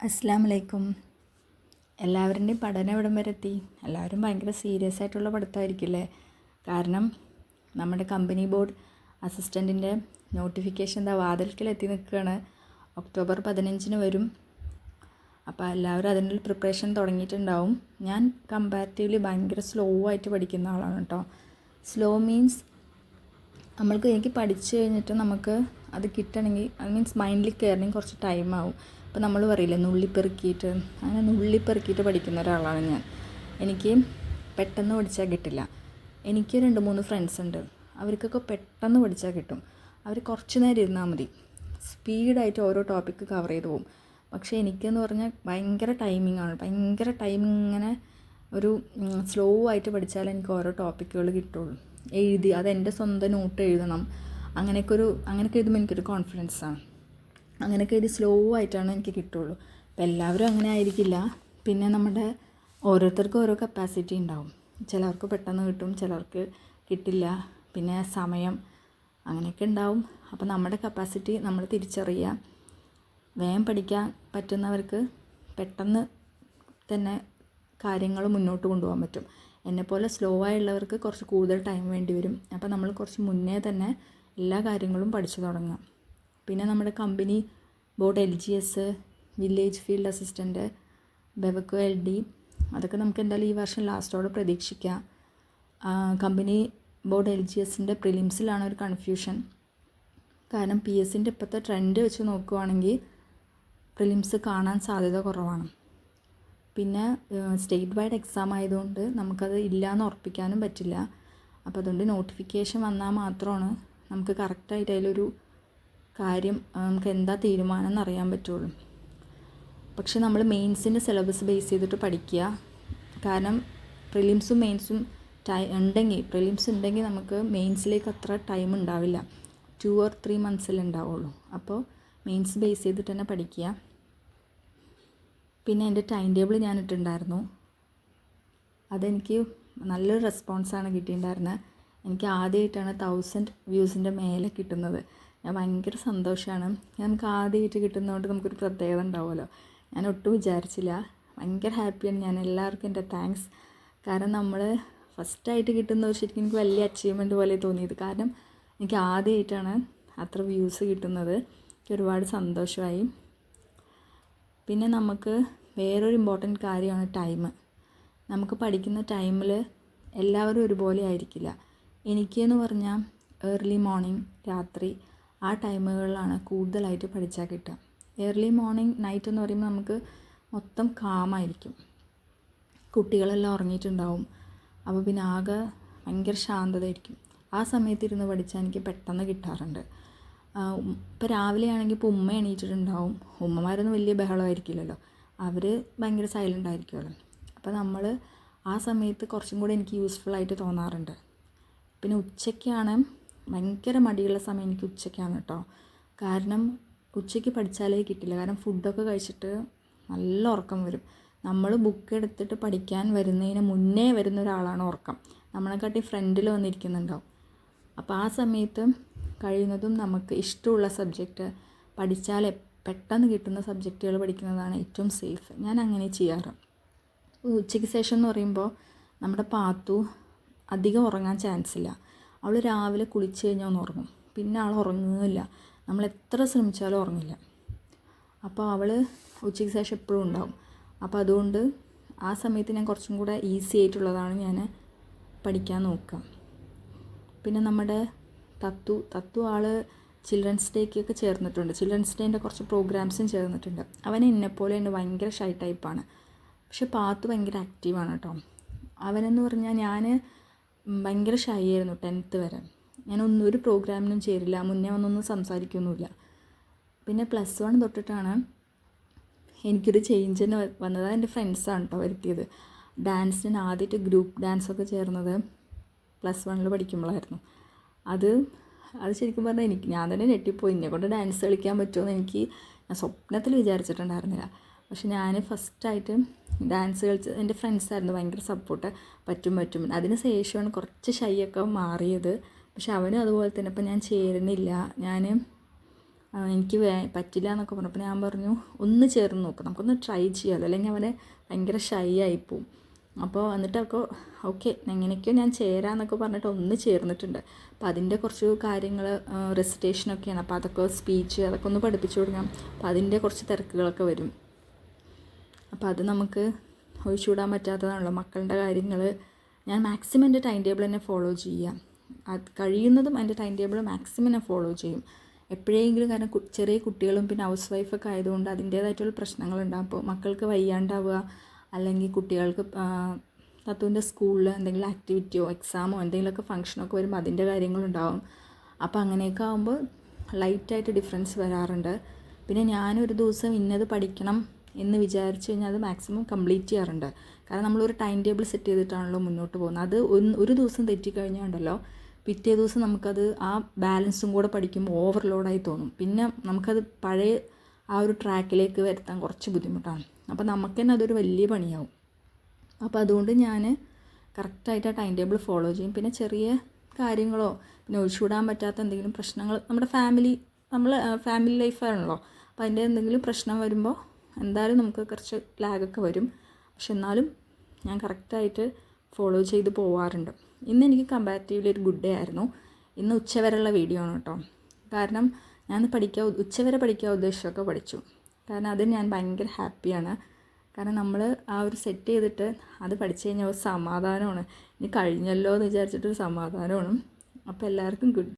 അസ്സാം വലൈക്കും എല്ലാവരുടെയും പഠനം എവിടം വരെ എത്തി? എല്ലാവരും ഭയങ്കര സീരിയസ് ആയിട്ടുള്ള പഠിത്തമായിരിക്കില്ലേ? കാരണം നമ്മുടെ കമ്പനി ബോർഡ് അസിസ്റ്റന്റിന്റെ നോട്ടിഫിക്കേഷൻ എന്താ വാതിൽക്കൽ എത്തി നിൽക്കുകയാണ്. ഒക്ടോബർ പതിനഞ്ചിന് വരും. അപ്പോൾ എല്ലാവരും അതിന്റെ പ്രിപ്പറേഷൻ തുടങ്ങിയിട്ടുണ്ടാവും. ഞാൻ കമ്പാരിറ്റീവ്ലി ഭയങ്കര സ്ലോ ആയിട്ട് പഠിക്കുന്ന ആളാണ് കേട്ടോ സ്ലോ മീൻസ് നമ്മൾക്ക് എനിക്ക് പഠിച്ചു കഴിഞ്ഞിട്ട് നമുക്ക് അത് കിട്ടണമെങ്കിൽ ഐ മീൻസ് മൈൻഡിൽ കയറണമെങ്കിൽ കുറച്ച് ടൈം ആവും. അപ്പോൾ നമ്മൾ പറയില്ലേ നുള്ളിപ്പെറുക്കിയിട്ട് അങ്ങനെ നുള്ളിപ്പെറുക്കിയിട്ട് പഠിക്കുന്ന ഒരാളാണ് ഞാൻ. എനിക്ക് പെട്ടെന്ന് പഠിച്ചാൽ കിട്ടില്ല. എനിക്ക് രണ്ട് മൂന്ന് ഫ്രണ്ട്സ് ഉണ്ട്. അവർക്കൊക്കെ പെട്ടെന്ന് പഠിച്ചാൽ കിട്ടും. അവർ കുറച്ച് നേരം ഇരുന്നാൽ മതി. സ്പീഡായിട്ട് ഓരോ ടോപ്പിക്ക് കവർ ചെയ്ത് പോകും പക്ഷേ എനിക്കെന്ന് പറഞ്ഞാൽ ഭയങ്കര ടൈമിംഗ് ആണ്. ഭയങ്കര ടൈമിംഗ് ഇങ്ങനെ ഒരു സ്ലോ ആയിട്ട് പഠിച്ചാലേ എനിക്ക് ഓരോ ടോപ്പിക്കുകൾ കിട്ടുള്ളൂ. എഴുതി അതെന്റെ സ്വന്തം നോട്ട് എഴുതണം. അങ്ങനെയൊക്കെ ഒരു അങ്ങനെയൊക്കെ എഴുതുമ്പോൾ എനിക്കൊരു കോൺഫിഡൻസ് ആണ്. അങ്ങനെയൊക്കെ ഒരു സ്ലോ ആയിട്ടാണ് എനിക്ക് കിട്ടുള്ളൂ. അപ്പം എല്ലാവരും അങ്ങനെ ആയിരിക്കില്ല. പിന്നെ നമ്മുടെ ഓരോരുത്തർക്കും ഓരോ കപ്പാസിറ്റി ഉണ്ടാവും. ചിലർക്ക് പെട്ടെന്ന് കിട്ടും ചിലർക്ക് കിട്ടില്ല. പിന്നെ സമയം അങ്ങനെയൊക്കെ ഉണ്ടാവും. അപ്പോൾ നമ്മുടെ കപ്പാസിറ്റി നമ്മൾ തിരിച്ചറിയുക. വേഗം പഠിക്കാൻ പറ്റുന്നവർക്ക് പെട്ടെന്ന് തന്നെ കാര്യങ്ങൾ മുന്നോട്ട് കൊണ്ടുപോകാൻ പറ്റും. എന്നെപ്പോലെ സ്ലോ ആയുള്ളവർക്ക് കുറച്ച് കൂടുതൽ ടൈം വേണ്ടി വരും. അപ്പോൾ നമ്മൾ കുറച്ച് മുന്നേ തന്നെ എല്ലാ കാര്യങ്ങളും പഠിച്ചു തുടങ്ങാം പിന്നെ നമ്മുടെ company board L G S village field assistant Bevco L D അതൊക്കെ നമുക്ക് എന്തായാലും ഈ വർഷം ലാസ്റ്റോടെ പ്രതീക്ഷിക്കാം. കമ്പനി ബോർഡ് എൽ ജി എസിന്റെ പ്രിലിംസിലാണ് ഒരു കൺഫ്യൂഷൻ. കാരണം പി എസിന്റെ ഇപ്പോഴത്തെ ട്രെൻഡ് വെച്ച് നോക്കുവാണെങ്കിൽ പ്രിലിംസ് കാണാൻ സാധ്യത കുറവാണ്. പിന്നെ സ്റ്റേറ്റ് വൈഡ് എക്സാം ആയതുകൊണ്ട് നമുക്കത് ഇല്ല എന്ന് ഉറപ്പിക്കാനും പറ്റില്ല. അപ്പോൾ അതുകൊണ്ട് നോട്ടിഫിക്കേഷൻ വന്നാൽ മാത്രമാണ് നമുക്ക് കറക്റ്റായിട്ട് അതിലൊരു കാര്യം നമുക്ക് എന്താ തീരുമാനം എന്നറിയാൻ പറ്റുള്ളൂ. പക്ഷെ നമ്മൾ മെയിൻസിന്റെ സിലബസ് ബേസ് ചെയ്തിട്ട് പഠിക്കുക. കാരണം പ്രിലിംസും മെയിൻസും ടൈ ഉണ്ടെങ്കിൽ പ്രിലിംസ് ഉണ്ടെങ്കിൽ നമുക്ക് മെയിൻസിലേക്ക് അത്ര ടൈം ഉണ്ടാവില്ല. ടു ഓർ ത്രീ മന്ത്സിൽ ഉണ്ടാവുള്ളൂ. അപ്പോൾ മെയിൻസ് ബേസ് ചെയ്തിട്ട് തന്നെ പഠിക്കുക. പിന്നെ എന്റെ ടൈം ടേബിൾ ഞാൻ ഇട്ടിട്ടുണ്ടായിരുന്നു അതെനിക്ക് നല്ലൊരു റെസ്പോൺസാണ് കിട്ടിയിട്ടുണ്ടായിരുന്നത്. എനിക്ക് ആദ്യമായിട്ടാണ് തൗസൻഡ് വ്യൂസിന്റെ മേലെ കിട്ടുന്നത്. ഭയങ്കര സന്തോഷമാണ് നമുക്ക് ആദ്യമായിട്ട് കിട്ടുന്നതുകൊണ്ട് നമുക്കൊരു പ്രത്യേകത ഉണ്ടാവുമല്ലോ. ഞാൻ ഒട്ടും വിചാരിച്ചില്ല. ഭയങ്കര ഹാപ്പിയാണ്. ഞാൻ എല്ലാവർക്കും എന്റെ താങ്ക്സ് കാരണം നമ്മൾ ഫസ്റ്റായിട്ട് കിട്ടുന്ന ശരിക്കും എനിക്ക് വലിയ അച്ചീവ്മെന്റ് പോലെ തോന്നിയത്. കാരണം എനിക്ക് ആദ്യമായിട്ടാണ് അത്ര വ്യൂസ് കിട്ടുന്നത്. എനിക്ക് ഒരുപാട് സന്തോഷമായി. പിന്നെ നമുക്ക് വേറൊരു ഇമ്പോർട്ടന്റ് കാര്യമാണ് ടൈം നമുക്ക് പഠിക്കുന്ന ടൈമിൽ എല്ലാവരും ഒരുപോലെ ആയിരിക്കില്ല. എനിക്കെന്ന് പറഞ്ഞാൽ ഏർലി മോർണിംഗ് രാത്രി ആ ടൈമുകളിലാണ് കൂടുതലായിട്ട് പഠിച്ചാൽ കിട്ടുക. ഏർലി മോർണിംഗ് നൈറ്റ് എന്ന് പറയുമ്പോൾ നമുക്ക് മൊത്തം കാമായിരിക്കും. കുട്ടികളെല്ലാം ഉറങ്ങിയിട്ടുണ്ടാവും. അപ്പോൾ പിന്നെ ആകെ ഭയങ്കര ശാന്തതയായിരിക്കും. ആ സമയത്ത് ഇരുന്ന് പഠിച്ചാൽ എനിക്ക് പെട്ടെന്ന് കിട്ടാറുണ്ട്. ഇപ്പോൾ രാവിലെ ആണെങ്കിൽ ഇപ്പോൾ ഉമ്മ എണീറ്റിട്ടുണ്ടാവും. ഉമ്മമാരൊന്നും വലിയ ബഹളമായിരിക്കില്ലല്ലോ. അവർ ഭയങ്കര സൈലന്റ് ആയിരിക്കുമല്ലോ. അപ്പോൾ നമ്മൾ ആ സമയത്ത് കുറച്ചും കൂടെ എനിക്ക് യൂസ്ഫുൾ ആയിട്ട് തോന്നാറുണ്ട്. പിന്നെ ഉച്ചയ്ക്കാണ് ഭയങ്കര മടിയുള്ള സമയം എനിക്ക് ഉച്ചയ്ക്കാണ് കേട്ടോ. കാരണം ഉച്ചയ്ക്ക് പഠിച്ചാലേ കിട്ടില്ല. കാരണം ഫുഡൊക്കെ കഴിച്ചിട്ട് നല്ല ഉറക്കം വരും. നമ്മൾ ബുക്ക് എടുത്തിട്ട് പഠിക്കാൻ വരുന്നതിന് മുന്നേ വരുന്ന ഒരാളാണ് ഉറക്കം. നമ്മളെക്കാട്ടി ഫ്രണ്ടിൽ വന്നിരിക്കുന്നുണ്ടാവും. അപ്പോൾ ആ സമയത്ത് കഴിയുന്നതും നമുക്ക് ഇഷ്ടമുള്ള സബ്ജക്റ്റ് പഠിച്ചാൽ പെട്ടെന്ന് കിട്ടുന്ന സബ്ജക്റ്റുകൾ പഠിക്കുന്നതാണ് ഏറ്റവും സേഫ് ഞാൻ അങ്ങനെ ചെയ്യാറ്. ഉച്ചയ്ക്ക് ശേഷം എന്ന് പറയുമ്പോൾ നമ്മുടെ പാത്തു അധികം ഉറങ്ങാൻ ചാൻസ് ഇല്ല. അവൾ രാവിലെ കുളിച്ച് കഴിഞ്ഞാൽ ഒന്ന് ഉറങ്ങും. പിന്നെ അവൾ ഉറങ്ങുന്നില്ല നമ്മൾ എത്ര ശ്രമിച്ചാലും ഉറങ്ങില്ല. അപ്പോൾ അവൾ ഉച്ചയ്ക്ക് ശേഷം എപ്പോഴും ഉണ്ടാവും. അപ്പോൾ അതുകൊണ്ട് ആ സമയത്ത് ഞാൻ കുറച്ചും കൂടെ ഈസി ആയിട്ടുള്ളതാണ് ഞാൻ പഠിക്കാൻ നോക്കുക. പിന്നെ നമ്മുടെ തത്തു തത്തു ആൾ ചിൽഡ്രൻസ് ഡേക്കൊക്കെ ചേർന്നിട്ടുണ്ട്. ചിൽഡ്രൻസ് ഡേന്റെ കുറച്ച് പ്രോഗ്രാംസും ചേർന്നിട്ടുണ്ട്. അവൻ എന്നെപ്പോലെ തന്നെ ഭയങ്കര ഷൈ ടൈപ്പാണ് പക്ഷെ പാത്തു ഭയങ്കര ആക്റ്റീവാണ് കേട്ടോ. അവനെന്ന് പറഞ്ഞാൽ ഞാൻ ഭയങ്കര ഷൈ ആയിരുന്നു ടെൻത്ത് വരെ. ഞാൻ ഒന്നും ഒരു പ്രോഗ്രാമിനും ചേരില്ല. മുന്നേ ഒന്നൊന്നും സംസാരിക്കൊന്നുമില്ല. പിന്നെ പ്ലസ് വൺ തൊട്ടിട്ടാണ് എനിക്കൊരു ചേഞ്ച് തന്നെ വന്നത്. എന്റെ ഫ്രണ്ട്സാണ് കേട്ടോ വരുത്തിയത്. ഡാൻസിന് ആദ്യമായിട്ട് ഗ്രൂപ്പ് ഡാൻസൊക്കെ ചേർന്നത് പ്ലസ് വണ്ണിൽ പഠിക്കുമ്പോഴായിരുന്നു അത് അത് ശരിക്കും പറഞ്ഞാൽ എനിക്ക് ഞാൻ തന്നെ ഞെട്ടിപ്പോയി. എന്നെ കൊണ്ട് ഡാൻസ് കളിക്കാൻ പറ്റുമെന്ന് എനിക്ക് ഞാൻ സ്വപ്നത്തിൽ വിചാരിച്ചിട്ടുണ്ടായിരുന്നില്ല. പക്ഷെ ഞാൻ ഫസ്റ്റായിട്ട് ഡാൻസ് കളിച്ച് എന്റെ ഫ്രണ്ട്സായിരുന്നു ഭയങ്കര സപ്പോർട്ട് പറ്റും പറ്റും. അതിന് ശേഷമാണ് കുറച്ച് ഷൈയൊക്കെ മാറിയത്. പക്ഷെ അവനും അതുപോലെ തന്നെ അപ്പം ഞാൻ ചേരുന്നില്ല. ഞാൻ എനിക്ക് വേ പറ്റില്ല എന്നൊക്കെ പറഞ്ഞു അപ്പോൾ ഞാൻ പറഞ്ഞു ഒന്ന് ചേർന്ന് നോക്കാം. നമുക്കൊന്ന് ട്രൈ ചെയ്യാമല്ലോ അല്ലെങ്കിൽ അവനെ ഭയങ്കര ഷൈ ആയിപ്പോവും. അപ്പോൾ എന്നിട്ടൊക്കെ ഓക്കെ എങ്ങനെയൊക്കെയോ ഞാൻ ചേരാന്നൊക്കെ പറഞ്ഞിട്ട് ഒന്ന് ചേർന്നിട്ടുണ്ട്. അപ്പോൾ അതിന്റെ കുറച്ച് കാര്യങ്ങൾ റെസിറ്റേഷനൊക്കെയാണ് അപ്പോൾ അതൊക്കെ സ്പീച്ച് അതൊക്കെ ഒന്ന് പഠിപ്പിച്ചു കൊടുക്കാം. അപ്പോൾ അതിന്റെ കുറച്ച് തിരക്കുകളൊക്കെ വരും. അപ്പോൾ അത് നമുക്ക് ഒഴിച്ചുകൂടാൻ പറ്റാത്തതാണല്ലോ മക്കളുടെ കാര്യങ്ങൾ. ഞാൻ മാക്സിമം എന്റെ ടൈം ടേബിൾ തന്നെ ഫോളോ ചെയ്യാം. അത് കഴിയുന്നതും എന്റെ ടൈം ടേബിൾ മാക്സിമം ഞാൻ ഫോളോ ചെയ്യും. എപ്പോഴെങ്കിലും കാരണം ചെറിയ കുട്ടികളും പിന്നെ ഹൗസ് വൈഫൊക്കെ ആയതുകൊണ്ട് അതിന്റേതായിട്ടുള്ള പ്രശ്നങ്ങളുണ്ടാകും അപ്പോൾ മക്കൾക്ക് വയ്യാണ്ടാവുക അല്ലെങ്കിൽ കുട്ടികൾക്ക് തത്തുവിന്റെ സ്കൂളിൽ എന്തെങ്കിലും ആക്ടിവിറ്റിയോ എക്സാമോ എന്തെങ്കിലുമൊക്കെ ഫംഗ്ഷനൊക്കെ വരുമ്പോൾ അതിന്റെ കാര്യങ്ങളുണ്ടാവും. അപ്പോൾ അങ്ങനെയൊക്കെ ആകുമ്പോൾ ലൈറ്റായിട്ട് ഡിഫറൻസ് വരാറുണ്ട്. പിന്നെ ഞാനൊരു ദിവസം ഇന്നത് പഠിക്കണം എന്ന് വിചാരിച്ചു കഴിഞ്ഞാൽ അത് മാക്സിമം കംപ്ലീറ്റ് ചെയ്യാറുണ്ട്. കാരണം നമ്മളൊരു ടൈം ടേബിൾ സെറ്റ് ചെയ്തിട്ടാണല്ലോ മുന്നോട്ട് പോകുന്നത്. അത് ഒരു ദിവസം തെറ്റിക്കഴിഞ്ഞാൽ ഉണ്ടല്ലോ പിറ്റേ ദിവസം നമുക്കത് ആ ബാലൻസും കൂടെ പഠിക്കുമ്പോൾ ഓവർലോഡായി തോന്നും. പിന്നെ നമുക്കത് പഴയ ആ ഒരു ട്രാക്കിലേക്ക് വരുത്താൻ കുറച്ച് ബുദ്ധിമുട്ടാണ്. അപ്പോൾ നമുക്ക് തന്നെ അതൊരു വലിയ പണിയാവും. അപ്പോൾ അതുകൊണ്ട് ഞാൻ കറക്റ്റായിട്ട് ആ ടൈം ടേബിൾ ഫോളോ ചെയ്യും. പിന്നെ ചെറിയ കാര്യങ്ങളോ പിന്നെ ഒഴിച്ചുവിടാൻ പറ്റാത്ത എന്തെങ്കിലും പ്രശ്നങ്ങൾ നമ്മുടെ ഫാമിലി നമ്മൾ ഫാമിലി ലൈഫാണല്ലോ അപ്പോൾ അതിന്റെ എന്തെങ്കിലും പ്രശ്നം വരുമ്പോൾ എന്തായാലും നമുക്ക് കുറച്ച് ലാഗൊക്കെ വരും. പക്ഷെ എന്നാലും ഞാൻ കറക്റ്റായിട്ട് ഫോളോ ചെയ്ത് പോവാറുണ്ട്. ഇന്ന് എനിക്ക് കമ്പാരിറ്റീവ്ലി ഒരു ഗുഡ് ഡേ ആയിരുന്നു. ഇന്ന് ഉച്ചവരെയുള്ള വീഡിയോ ആണ് കേട്ടോ. കാരണം ഞാൻ പഠിക്കാൻ ഉച്ചവരെ പഠിക്കാൻ ഉദ്ദേശിച്ചൊക്കെ പഠിച്ചു. കാരണം അതിന് ഞാൻ ഭയങ്കര ഹാപ്പിയാണ് കാരണം നമ്മൾ ആ ഒരു സെറ്റ് ചെയ്തിട്ട് അത് പഠിച്ചു കഴിഞ്ഞാൽ ഒരു സമാധാനമാണ്. ഇനി കഴിഞ്ഞല്ലോ എന്ന് വിചാരിച്ചിട്ടൊരു സമാധാനമാണ്. അപ്പോൾ എല്ലാവർക്കും ഗുഡ്